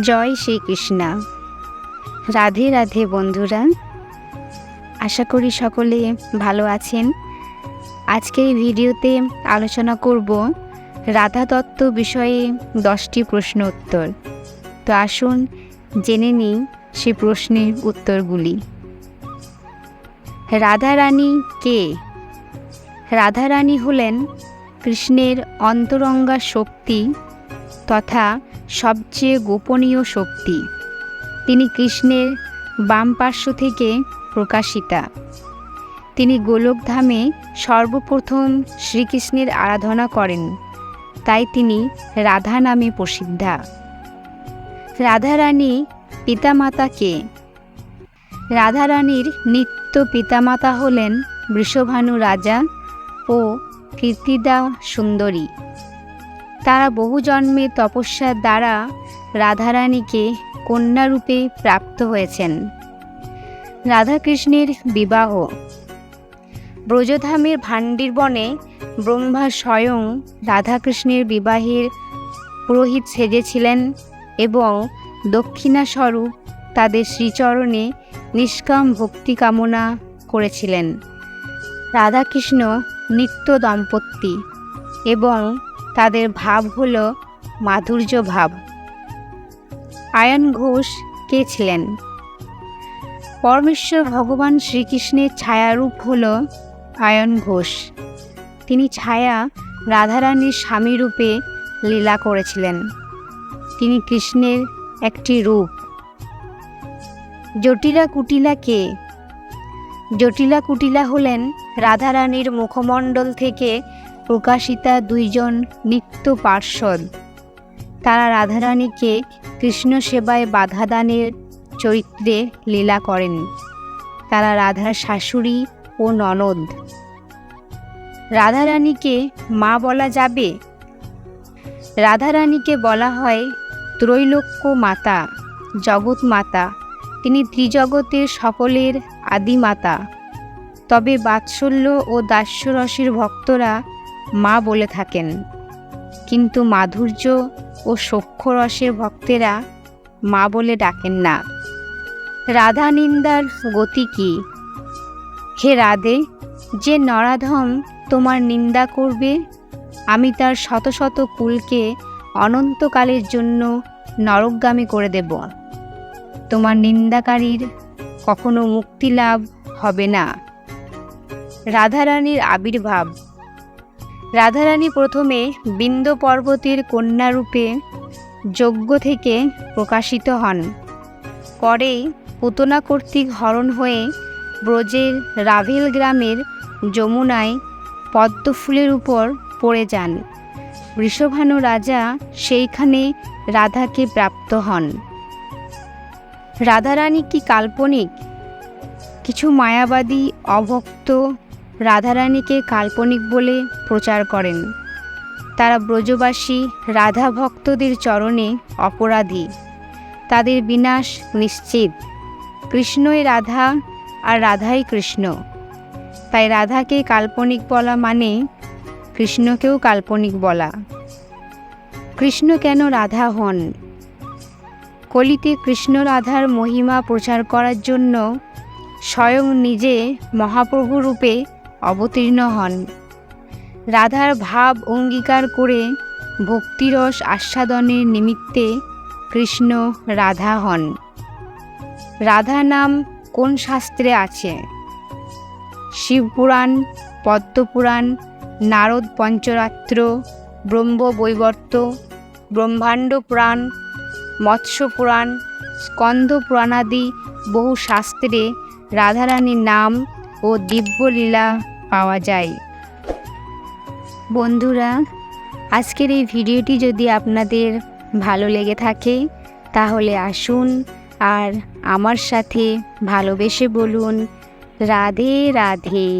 জয় শ্রীকৃষ্ণা। রাধে রাধে বন্ধুরা, আশা করি সকলে ভালো আছেন। আজকের ভিডিওতে আলোচনা করব রাধা তত্ত্ব বিষয়ে দশটি প্রশ্ন উত্তর। তো আসুন জেনে নিই সে প্রশ্নের উত্তরগুলি। রাধারানী কে? রাধারানী হলেন কৃষ্ণের অন্তরঙ্গা শক্তি তথা সবচেয়ে গোপনীয় শক্তি। তিনি কৃষ্ণের বাম পার্শ্ব থেকে প্রকাশিতা। তিনি গোলকধামে সর্বপ্রথম শ্রীকৃষ্ণের আরাধনা করেন। তাই তিনি রাধা নামে প্রসিদ্ধা। রাধারানী পিতামাতাকে রাধারানীর নিত্য পিতামাতা হলেন বৃষভানু রাজা ও কীর্তিদা সুন্দরী। তারা বহু জন্মের তপস্যার দ্বারা রাধারানীকে কন্যারূপে প্রাপ্ত হয়েছেন। রাধাকৃষ্ণের বিবাহ। ব্রজধামের ভান্ডির বনে ব্রহ্মা স্বয়ং রাধাকৃষ্ণের বিবাহের পুরোহিত সেজেছিলেন এবং দক্ষিণাস্বরূপ তাদের শ্রীচরণে নিষ্কাম ভক্তি কামনা করেছিলেন। রাধাকৃষ্ণ নিত্য দম্পতি এবং তাদের ভাব হল মাধুর্য ভাব। আয়ন ঘোষ কে ছিলেন? পরমেশ্বর ভগবান শ্রীকৃষ্ণের ছায়ারূপ হল আয়ন ঘোষ। তিনি ছায়া রাধারানীর স্বামী রূপে লীলা করেছিলেন। তিনি কৃষ্ণের একটি রূপ। জটিলা কুটিলা কে? জটিলা কুটিলা হলেন রাধারানীর মুখমণ্ডল থেকে প্রকাশিতা দুইজন নিত্য পার্ষদ। তারা রাধারানীকে কৃষ্ণ সেবায় বাধাদানের চরিত্রে লীলা করেন। তারা রাধার শাশুড়ি ও ননদ। রাধারানীকে মা বলা যাবে? রাধারানীকে বলা হয় ত্রৈলোক্য মাতা, জগৎ মাতা। তিনি ত্রিজগতের সকলের আদিমাতা। তবে বাৎসল্য ও দাস্যরসের ভক্তরা মা বলে থাকেন। কিন্তু মাধুর্য ও সখ্যরসের ভক্তেরা মা বলে ডাকেন না। রাধা নিন্দার গতি কি? হে রাধে, যে নরাধম তোমার নিন্দা করবে, আমি তার শত শত কুলকে অনন্তকালের জন্য নরকগামী করে দেব। তোমার নিন্দাকারীর কখনো মুক্তি লাভ হবে না। রাধারানীর আবির্ভাব রাধারানী প্রথমে বিন্দ পর্বতের কন্যারূপে যজ্ঞ থেকে প্রকাশিত হন। পরে পুতনা কর্তৃক হরণ হয়ে ব্রজের রাভেল গ্রামের যমুনায় পদ্মফুলের উপর পড়ে যান। বৃষভানু রাজা সেইখানে রাধাকে প্রাপ্ত হন। রাধারানী কি কাল্পনিক, কিছু মায়াবাদী অভক্ত রাধারানীকে কাল্পনিক বলে প্রচার করেন। তারা ব্রজবাসী রাধা ভক্তদের চরণে অপরাধী। তাদের বিনাশ নিশ্চিত। কৃষ্ণই রাধা আর রাধাই কৃষ্ণ। তাই রাধাকে কাল্পনিক বলা মানে কৃষ্ণকেও কাল্পনিক বলা। কৃষ্ণ কেন রাধা হন? কলিতে কৃষ্ণ রাধার মহিমা প্রচার করার জন্য স্বয়ং নিজে মহাপ্রভু রূপে অবতীর্ণ হন। রাধার ভাব অঙ্গীকার করে ভক্তিরস আস্বাদনের নিমিত্তে কৃষ্ণ রাধা হন। রাধা নাম কোন শাস্ত্রে আছে? শিবপুরাণ, পদ্মপুরাণ, নারদ পঞ্চরাত্র, ব্রহ্ম বৈবর্ত, ব্রহ্মাণ্ড পুরাণ, মৎস্য পুরাণ স্কন্দ পুরাণাদি বহু শাস্ত্রে রাধারানীর নাম ও দিব্যলীলা পাওয়া যায়। বন্ধুরা, আজকের এই ভিডিওটি যদি আপনাদের ভালো লেগে থাকে, তাহলে আসুন আর আমার সাথে ভালোবেসে বলুন, রাধে রাধে।